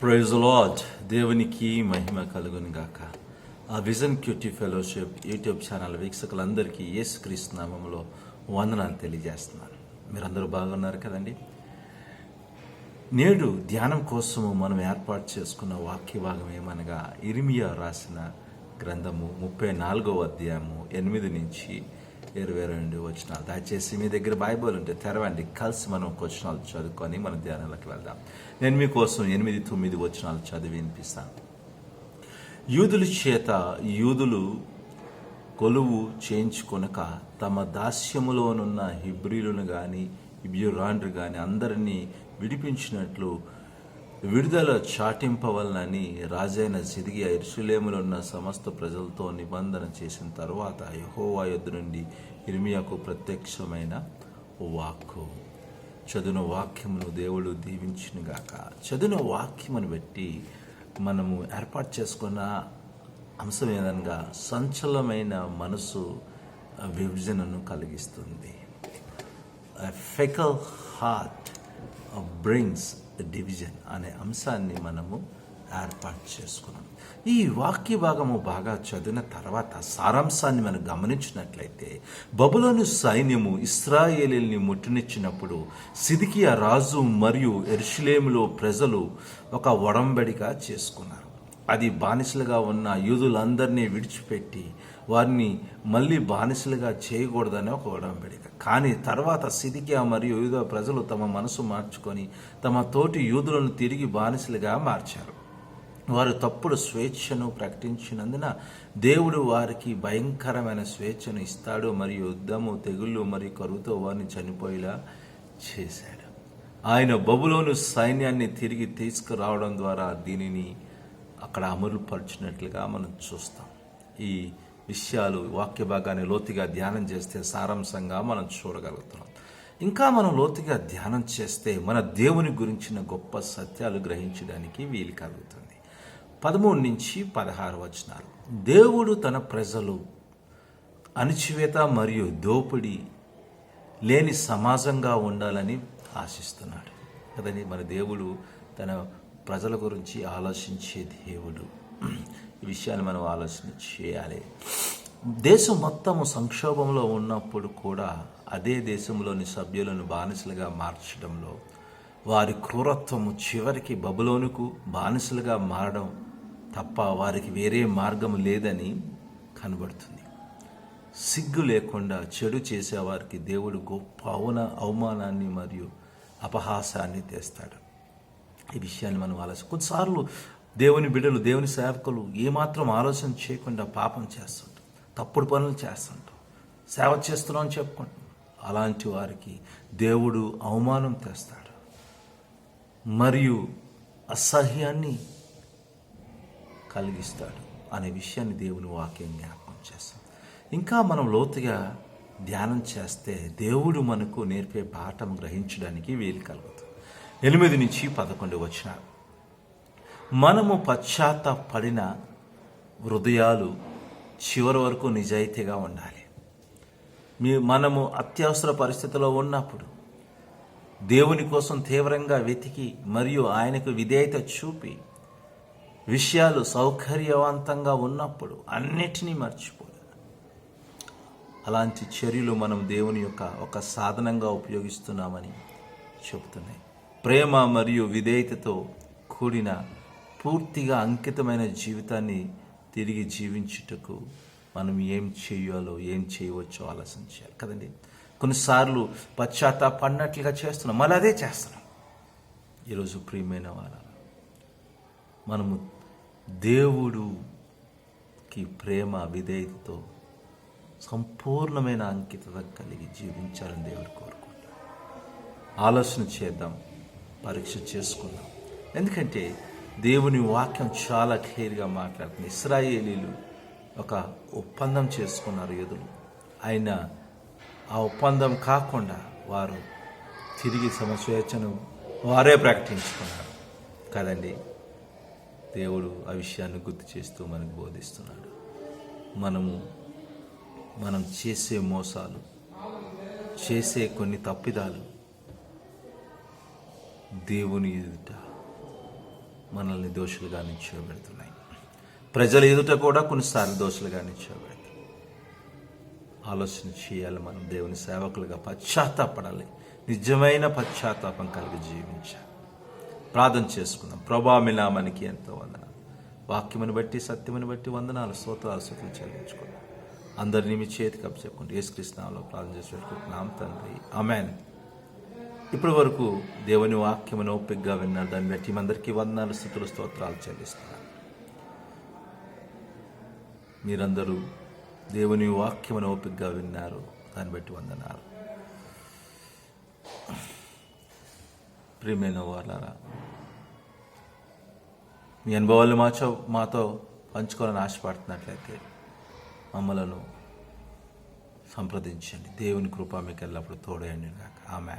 Praise lord దేవునికి మహిమ కలుగును గాక. ఆ vision QT fellowship YouTube channel వీక్షకులందరికీ యేసుక్రీస్తు నామంలో వందనాలు తెలియజేస్తున్నాను. మీరందరూ బాగున్నారు కదండి? నేడు ధ్యానం కోసము మనం ఏర్పాటు చేసుకున్న వాక్య భాగం ఏమనగా ఇరిమియా రాసిన గ్రంథము ముప్పై నాలుగవ అధ్యాయము ఎనిమిది నుంచి ఇరవై రెండు వచనాలు. దయచేసి మీ దగ్గర బైబిల్ ఉంటే తెరవండి. కలిసి మనం ఒక వచనాలు చదువుకొని మన ధ్యానాలకు వెళ్దాం. నేను మీకోసం ఎనిమిది తొమ్మిది వచనాలు చదివి వినిపిస్తాను. యూదుల చేత యూదులు కొలువు చేయించుకొనక తమ దాస్యములోనున్న హిబ్రిలను కానీ ఇబ్యురాండ్రు కానీ అందరినీ విడిపించినట్లు విడుదల చాటింపవలనని రాజైన సిదిగి ఇర్షులేములో ఉన్న సమస్త ప్రజలతో నిబంధన చేసిన తర్వాత యహోవా యుద్ధ నుండి ఇర్మియాకు ప్రత్యక్షమైన వాక్కు. చదువున వాక్యమును దేవుడు దీవించినగాక. చదువున వాక్యమును బట్టి మనము ఏర్పాటు చేసుకున్న అంశం ఏదనగా సంచలమైన మనసు విభజనను కలిగిస్తుంది. ఫెకల్ హార్ట్ బ్రింగ్స్ డివిజన్ అనే అంశాన్ని మనము ఏర్పాటు చేసుకున్నాం. ఈ వాక్య భాగము బాగా చదివిన తర్వాత సారాంశాన్ని మనం గమనించినట్లయితే బబులోని సైన్యము ఇస్రాయేలీల్ని ముట్టునిచ్చినప్పుడు సిదికియా రాజు మరియు ఎరుషులేములో ప్రజలు ఒక ఒడంబడిగా చేసుకున్నారు. అది బానిసలుగా ఉన్న యూదులందరినీ విడిచిపెట్టి వారిని మళ్ళీ బానిసలుగా చేయకూడదని ఒక ఒడంబడిక కానీ తర్వాత సిదికియా మరియు యూద ప్రజలు తమ మనసు మార్చుకొని తమ తోటి యూదులను తిరిగి బానిసలుగా మార్చారు. వారు తప్పుడు స్వేచ్ఛను ప్రకటించినందున దేవుడు వారికి భయంకరమైన స్వేచ్ఛను ఇస్తాడు మరియు యుద్ధము తెగుళ్ళు మరియు కరువుతో వారిని చనిపోయేలా చేశాడు. ఆయన బబులోను సైన్యాన్ని తిరిగి తీసుకురావడం ద్వారా దీనిని అక్కడ అమలుపరిచినట్లుగా మనం చూస్తాం. ఈ విషయాలు వాక్య భాగాన్ని లోతుగా ధ్యానం చేస్తే సారాంశంగా మనం చూడగలుగుతున్నాం. ఇంకా మనం లోతుగా ధ్యానం చేస్తే మన దేవుని గురించిన గొప్ప సత్యాలు గ్రహించడానికి వీలు కలుగుతుంది. పదమూడు నుంచి పదహారు వచనాలు. దేవుడు తన ప్రజలు అణచివేత మరియు దోపిడీ లేని సమాజంగా ఉండాలని ఆశిస్తున్నాడు. కదండి మన దేవుడు తన ప్రజల గురించి ఆలోచించే దేవుడు. ఈ విషయాన్ని మనం ఆలోచన చేయాలి. దేశం మొత్తము సంక్షోభంలో ఉన్నప్పుడు కూడా అదే దేశంలోని సభ్యులను బానిసలుగా మార్చడంలో వారి క్రూరత్వము చివరికి బబులోనుకు బానిసలుగా మారడం తప్ప వారికి వేరే మార్గం లేదని కనబడుతుంది. సిగ్గు లేకుండా చెడు చేసేవారికి దేవుడు గొప్ప అవన అవమానాన్ని మరియు అపహాసాన్ని తెస్తాడు. ఈ విషయాన్ని మనం ఆలోచన కొన్నిసార్లు దేవుని బిడ్డలు దేవుని సేవకులు ఏమాత్రం ఆలోచన చేయకుండా పాపం చేస్తుంటాం తప్పుడు పనులు చేస్తుంటాం సేవ చేస్తున్నాం అని చెప్పుకుంటాం అలాంటి వారికి దేవుడు అవమానం తెస్తాడు. మరియు అసహ్యాన్ని కలిగిస్తాడు అనే విషయాన్ని దేవుని వాక్యం జ్ఞాపకం చేస్తాం ఇంకా మనం లోతుగా ధ్యానం చేస్తే దేవుడు మనకు నేర్పే పాఠం గ్రహించడానికి వీలు కలుగుతుంది. ఎనిమిది నుంచి పదకొండు వచ్చిన మనము పశ్చాత్తాపడిన హృదయాలు చివరి వరకు నిజాయితీగా ఉండాలి. మీ మనము అత్యవసర పరిస్థితిలో ఉన్నప్పుడు దేవుని కోసం తీవ్రంగా వెతికి మరియు ఆయనకు విధేయత చూపి విషయాలు సౌకర్యవంతంగా ఉన్నప్పుడు అన్నిటినీ మర్చిపోయి అలాంటి చర్యలు మనం దేవుని యొక్క ఒక సాధనంగా ఉపయోగిస్తున్నామని చెబుతున్నాయి. ప్రేమ మరియు విధేయతతో కూడిన పూర్తిగా అంకితమైన జీవితాన్ని తిరిగి జీవించుటకు మనం ఏం చేయాలో ఏం చేయవచ్చో ఆలోచన చేయాలి. కదండి? కొన్నిసార్లు పశ్చాత్తాపడినట్లుగా చేస్తున్నాం. మళ్ళీ అదే చేస్తున్నాం. ఈరోజు ప్రియమైన వాళ్ళ మనము దేవుడుకి ప్రేమ విధేయతతో సంపూర్ణమైన అంకితత కలిగి జీవించాలని దేవుడు కోరుకుంటాం ఆలోచన చేద్దాం పరీక్ష చేసుకుందాం. ఎందుకంటే దేవుని వాక్యం చాలా క్లియర్గా మాట్లాడుతుంది. ఇస్రాయేలీలు ఒక ఒప్పందం చేసుకున్నారు ఎదురు ఆయన ఆ ఒప్పందం కాకుండా వారు తిరిగి సమస్వేచ్ఛను వారే ప్రకటించుకున్నారు. కదండి? దేవుడు ఆ విషయాన్ని గుర్తు చేస్తూ మనకు బోధిస్తున్నాడు. మనము మనం చేసే మోసాలు చేసే కొన్ని తప్పిదాలు దేవుని ఎదుట మనల్ని దోషులుగా నిలిచిపెడుతున్నాయి ప్రజల ఎదుట కూడా కొన్నిసార్లు దోషులుగా నిశ్చయబెడుతున్నాయి ఆలోచన చేయాలి మనం దేవుని సేవకులుగా పశ్చాత్తాపడాలి. నిజమైన పశ్చాత్తాపం కలిగి జీవించాలి. ప్రార్థన చేసుకుందాం. ప్రభా మిలామనికి ఎంతో వందనాలు. వాక్యమును బట్టి సత్యమును బట్టి వందనాలు స్తోత్రాలు సుఖం చెల్లించుకుందాం. అందరినీ మీ చేతికి అప్పచెప్పుకుంటూ యేసుకృష్ణంలో ప్రార్థన చేసి పెట్టుకుంటున్నాం తండ్రి. అమెన్ ఇప్పటి వరకు దేవుని వాక్యమును ఓపికగా విన్నారు దాన్ని బట్టి మీ అందరికీ వందనాలు స్థుతులు స్తోత్రాలు చెల్లిస్తున్నాను. మీరందరూ దేవుని వాక్యమును ఓపికగా విన్నారు. దాన్ని బట్టి వందనాలు. ప్రియమైన వాళ్ళారా మీ అనుభవాలు మాచో మాతో పంచుకోవాలని ఆశపడుతున్నట్లయితే మమ్మలను సంప్రదించండి. దేవుని కృప మీకు ఎల్లప్పుడూ తోడేయండి కాక ఆమె